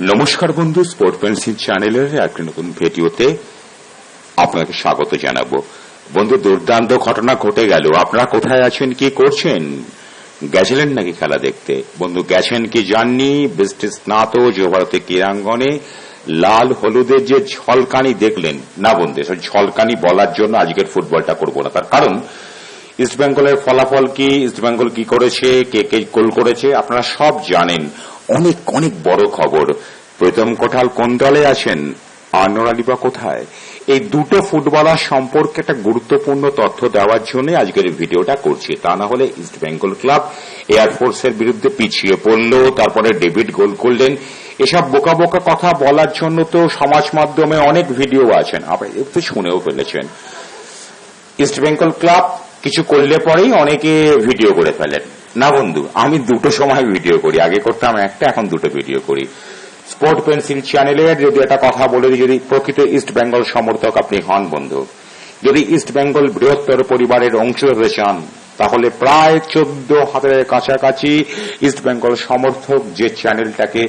নমস্কার বন্ধু sport pencil চ্যানেলের একটি নতুন ভিডিওতে আপনাকে স্বাগত জানাব। বন্ধু, দুর্দান্ত ঘটনা ঘটে গেল। আপনারা কোথায় আছেন, কি করছেন? গেছিলেন নাকি খেলা দেখতে? বন্ধু, গেছেন কি জাননি? বৃষ্টি স্নাত যুবভারতী ক্রীড়াঙ্গনে লাল হলুদের যে ঝলকানি দেখলেন। না বন্ধু, এসব ঝলকানি বলার জন্য আজকের ফুটবলটা করব না। তার কারণ ইস্টবেঙ্গলের ফলাফল কি? ইস্টবেঙ্গল কি করেছে? কে কে গোল করেছে? আপনারা সব জানেন। অনেক অনেক বড় খবর। প্রথম কোঠাল কোন দলে আছেন? আনোয়ার আলী বা কোথায়? এই দুটো ফুটবলার সম্পর্কে একটা গুরুত্বপূর্ণ তথ্য দেওয়ার জন্য আজকের ভিডিওটা করছি। তা না হলে ইস্ট বেঙ্গল ক্লাব এয়ারফোর্সের বিরুদ্ধে পিছিয়ে পড়ল, তারপরে ডেভিড গোল করলেন। এসব বোকা বোকা কথা বলার জন্য তো সমাজ মাধ্যমে অনেক ভিডিও আছেন আপনি একটু শুনেও ফেলেছেন। ইস্ট বেঙ্গল ক্লাব কিছু করলে পরেই অনেকে ভিডিও করে ফেলেন। না বন্ধু, আমি দুটো সময় ভিডিও করি। আগে করতাম একটা, এখন দুটো ভিডিও করি। স্পোর্ট পেন্সিল চ্যানেলের যদি একটা কথা বলে যদি প্রকৃত ইস্ট বেঙ্গল সমর্থক আপনি হন বন্ধু, যদি ইস্ট বেঙ্গল বৃহত্তর পরিবারের অংশ হতে চান, তাহলে প্রায় চোদ্দ হাজারের কাছাকাছি ইস্ট বেঙ্গল সমর্থক যে চ্যানেলটাকে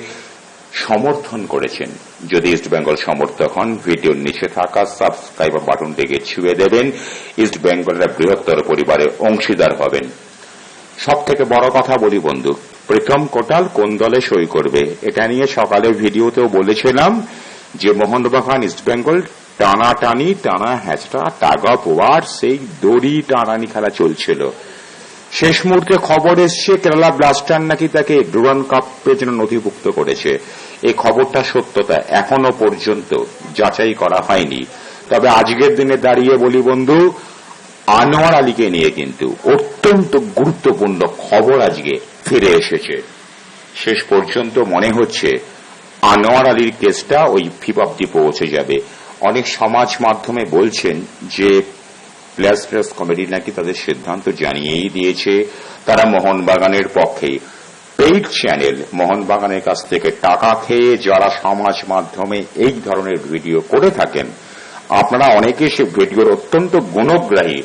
সমর্থন করেছেন, যদি ইস্ট বেঙ্গল সমর্থক হন ভিডিওর নিচে থাকা সাবস্ক্রাইবার বাটনটিকে ছুঁয়ে দেবেন। ইস্ট বেঙ্গলের বৃহত্তর পরিবারের অংশীদার হবেন। সব থেকে বড় কথা বলি বন্ধু প্রথম কোটাল কোন দলে সই করবে? এটা নিয়ে সকালের ভিডিওতেও বলেছিলাম যে মোহনবাগান ইস্ট বেঙ্গল, টানাটানি, টানা হ্যাচটা টাগা পোয়ার সেই দড়ি টানানি খেলা চলছিল। শেষ মুহূর্তে খবর এসছে, কেরালা ব্লাস্টার নাকি তাকে ডুরান কাপের জন্য নথিভুক্ত করেছে। এই খবরটা সত্যতা এখনও পর্যন্ত যাচাই করা হয়নি। তবে আজকের দিনে দাঁড়িয়ে বলি বন্ধু আনোয়ার আলীকে নিয়ে কিন্তু অত্যন্ত গুরুত্বপূর্ণ খবর আজকে ফিরে এসেছে। শেষ পর্যন্ত মনে হচ্ছে আনোয়ার আলীর কেসটা ওই ফিফাব্দি পৌঁছে যাবে। অনেক সমাজ মাধ্যমে বলছেন যে প্লেয়ার্স প্লেয়ার্স কমিটি নাকি তাদের সিদ্ধান্ত জানিয়েই দিয়েছে তারা মোহনবাগানের পক্ষে। পেইড চ্যানেল মোহনবাগানের কাছ থেকে টাকা খেয়ে যারা সমাজ মাধ্যমে এই ধরনের ভিডিও করে থাকেন আপনারা অনেকে সে ভিডিওর অত্যন্ত গুণগ্রাহী।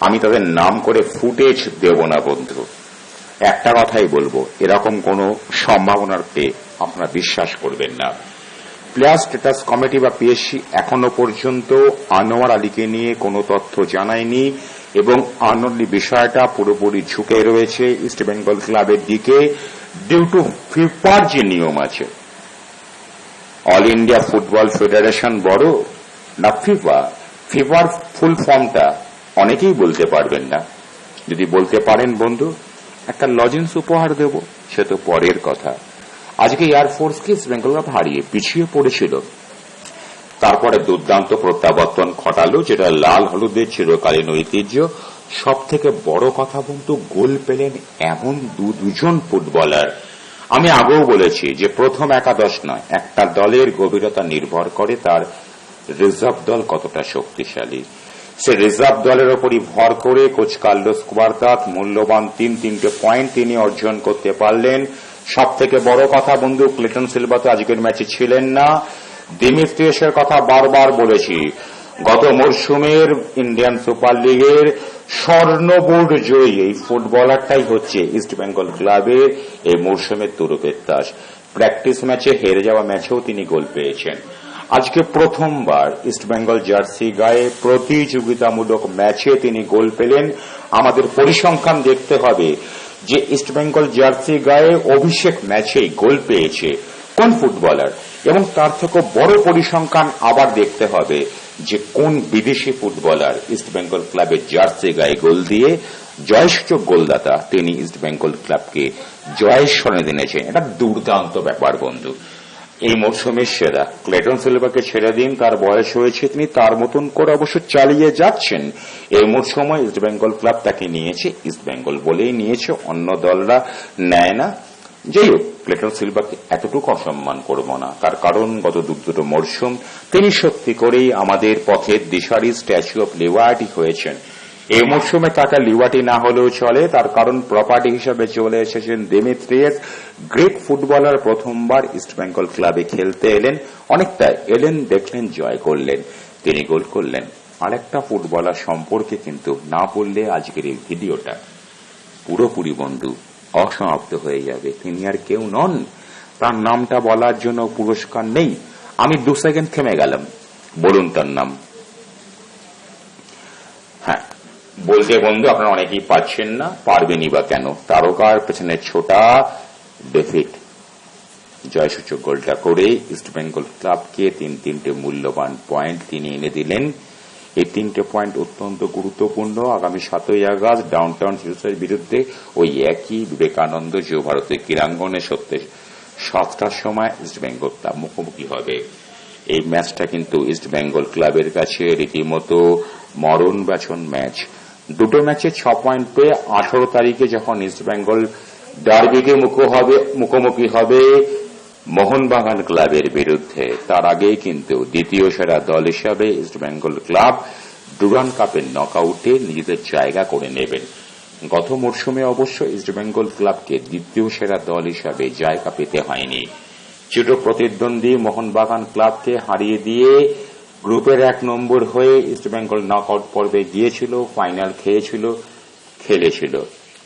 আমি তাদের নাম করে ফুটেজ দেব না, বন্ধু। একটা কথাই বলব, এরকম কোনো সম্ভাবনার পেয়ে আপনারা বিশ্বাস করবেন না। প্লেয়ার স্ট্যাটাস কমিটি বা পিএসসি এখনও পর্যন্ত আনোয়ার আলীকে নিয়ে কোনো তথ্য জানায়নি এবং আনোয়ার আলী বিষয়টা পুরোপুরি ঝুঁকে রয়েছে ইস্ট বেঙ্গল ক্লাবের দিকে ডিউ টু ফিফার যে নিয়ম আছে। অল ইন্ডিয়া ফুটবল ফেডারেশন বড় না ফিফা ফিফার ফুল ফর্মটা অনেকেই বলতে পারবেন না। যদি বলতে পারেন বন্ধু, একটা লজেন্স উপহার দেব, সে তো পরের কথা। আজকে এয়ারফোর্সকে ইস্ট বেঙ্গল হারিয়ে পিছিয়ে পড়েছিল। তারপরে দুর্দান্ত প্রত্যাবর্তন ঘটালো, যেটা লাল হলুদের চিরকালীন ঐতিহ্য। সব থেকে বড় কথা বন্ধু, গোল পেলেন এমন দু দুজন ফুটবলার। আমি আগেও বলেছি যে প্রথম একাদশ নয়, একটা দলের গভীরতা নির্ভর করে তার রিজার্ভ দল কতটা শক্তিশালী? সে রিজার্ভ দলের ওপরই ভর করে কোচ কার্লোস কুবার্তাত মূল্যবান তিন, তিনটে পয়েন্ট তিনি অর্জন করতে পারলেন। সব থেকে বড় কথা, বন্ধু, ক্লিটন সিলভা তো আজকের ম্যাচে ছিলেন না। দিমিত্রিয়াসের কথা বারবার বলেছি, গত মরশুমের ইন্ডিয়ান সুপার লিগের স্বর্ণবোর্ড জয়ী এই ফুটবলারটাই হচ্ছে ইস্ট বেঙ্গল ক্লাবের এই মরশুমের তুরুপের তাস। প্র্যাকটিস ম্যাচে হেরে যাওয়া ম্যাচেও তিনি গোল পেয়েছেন। আজকে প্রথমবার ইস্ট বেঙ্গল জার্সি গায়ে প্রতিযোগিতামূলক ম্যাচে তিনি গোল পেলেন। আমাদের পরিসংখ্যান দেখতে হবে যে ইস্ট বেঙ্গল জার্সি গায়ে অভিষেক ম্যাচেই গোল পেয়েছে কোন ফুটবলার? এবং তার থেকে বড় পরিসংখ্যান আবার দেখতে হবে যে কোন বিদেশি ফুটবলার ইস্ট বেঙ্গল ক্লাবের জার্সি গায়ে গোল দিয়ে জয়সূচক গোলদাতা তিনি ইস্ট বেঙ্গল ক্লাবকে জয়ের স্মরণে দিনেছেন। এটা দুর্দান্ত ব্যাপার বন্ধু। এই মরশুমের সেরা। ক্লেটন সিলভাকে ছেড়ে দিন, তার বয়স হয়েছে তিনি, তার মতন করে অবশ্য চালিয়ে যাচ্ছেন। এই মরশুমে ইস্ট বেঙ্গল ক্লাব তাকে নিয়েছে ইস্ট বেঙ্গল বলেই নিয়েছে, অন্য দলরা নেয় না। যাই হোক ক্লেটন সিলভাকে এতটুকু অসম্মান করব না। তার কারণ, গত দু দুটো মরশুম, তিনি সত্যি করেই আমাদের পথের দিশারি স্ট্যাচু অব লিবার্টি হয়েছেন। এই মরশুমে তাকে লিবার্টি না হলেও চলে, তার কারণ প্রপার্টি হিসেবে চলে এসেছেন দেমিত্রিয়াস গ্রেট ফুটবলার প্রথমবার ইস্ট বেঙ্গল ক্লাবে খেলতে এলেন। অনেকটা এলেন, দেখলেন, জয় করলেন, তিনি গোল করলেন। আরেকটা ফুটবলার সম্পর্কে কিন্তু না বললে আজকের এই ভিডিওটা পুরোপুরি বন্ধু অসমাপ্ত হয়ে যাবে। তিনি আর কেউ নন। তার নামটা বলার জন্য পুরস্কার নেই। আমি দু সেকেন্ড থেমে গেলাম। বলুন তার নাম হ্যাঁ বলতে বন্ধু, আপনারা অনেকেই পাচ্ছেন না, পারবেনই বা কেন? তারকার পেছনে ছোটা ডেফিট জয়সূচক গোলটা করে ইস্ট বেঙ্গল ক্লাবকে তিন তিনটে মূল্যবান পয়েন্ট তিনি এনে দিলেন। এই তিনটে পয়েন্ট অত্যন্ত গুরুত্বপূর্ণ। আগামী সাতই আগস্ট ডাউনটাউন হিরোসের বিরুদ্ধে ওই একই বিবেকানন্দ যুব ভারতের ক্রীড়াঙ্গনে সত্যি সাতটার সময় ইস্ট বেঙ্গল ক্লাব মুখোমুখি হবে। এই ম্যাচটা কিন্তু ইস্ট বেঙ্গল ক্লাবের কাছে রীতিমতো মরণ বাছন ম্যাচ দুটো ম্যাচে ছ পয়েন্ট পেয়ে আঠারো তারিখে যখন ইস্ট বেঙ্গল ডার্বিকে মুখো হবে, মুখোমুখি হবে মোহনবাগান ক্লাবের বিরুদ্ধে। তার আগেই কিন্তু দ্বিতীয় সেরা দল হিসাবে ইস্ট বেঙ্গল ক্লাব ডুরান কাপের নকআউটে নিজেদের জায়গা করে নেবেন। গত মরশুমে অবশ্য ইস্ট বেঙ্গল ক্লাবকে দ্বিতীয় সেরা দল হিসাবে জায়গা পেতে হয়নি। চির প্রতিদ্বন্দ্বী মোহনবাগান ক্লাবকে হারিয়ে দিয়ে গ্রুপের এক নম্বর হয়ে ইস্ট বেঙ্গল নকআউট পর্বে গিয়েছিল ফাইনাল খেয়েছিল, খেলেছিল।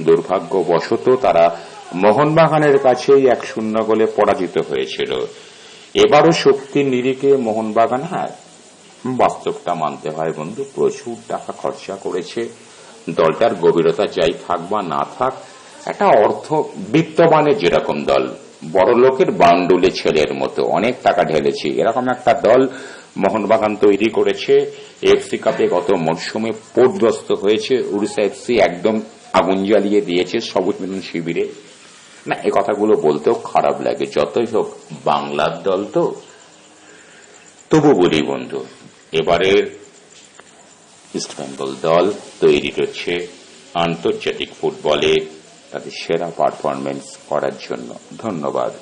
দুর্ভাগ্যবশত তারা মোহনবাগানের কাছেই এক শূন্য গোলে পরাজিত হয়েছিল। এবারও শক্তির নিরিখে মোহনবাগান হ্যাঁ বাস্তবটা মানতে হয় বন্ধু, প্রচুর টাকা খরচা করেছে। দলটার গভীরতা যাই থাক বা না থাক, একটা অর্থ বিত্তবানের যেরকম দল বড় লোকের বান্ডুলে ছেলের মতো, অনেক টাকা ঢেলেছে, এরকম একটা দল মোহনবাগান তৈরি করেছে। এফসি কাপে গত মরশুমে পোটগ্রস্ত হয়েছে। উড়িষ্যা এফসি একদম আগুন জ্বালিয়ে দিয়েছে সবুজ মিলন শিবিরে। না, এ কথাগুলো বলতেও খারাপ লাগে। যতই হোক, বাংলার দল তো। তবু বলি বন্ধু, এবারের ইস্টবেঙ্গল দল তৈরি হচ্ছে আন্তর্জাতিক ফুটবলে তাদের সেরা পারফরমেন্স করার জন্য। ধন্যবাদ।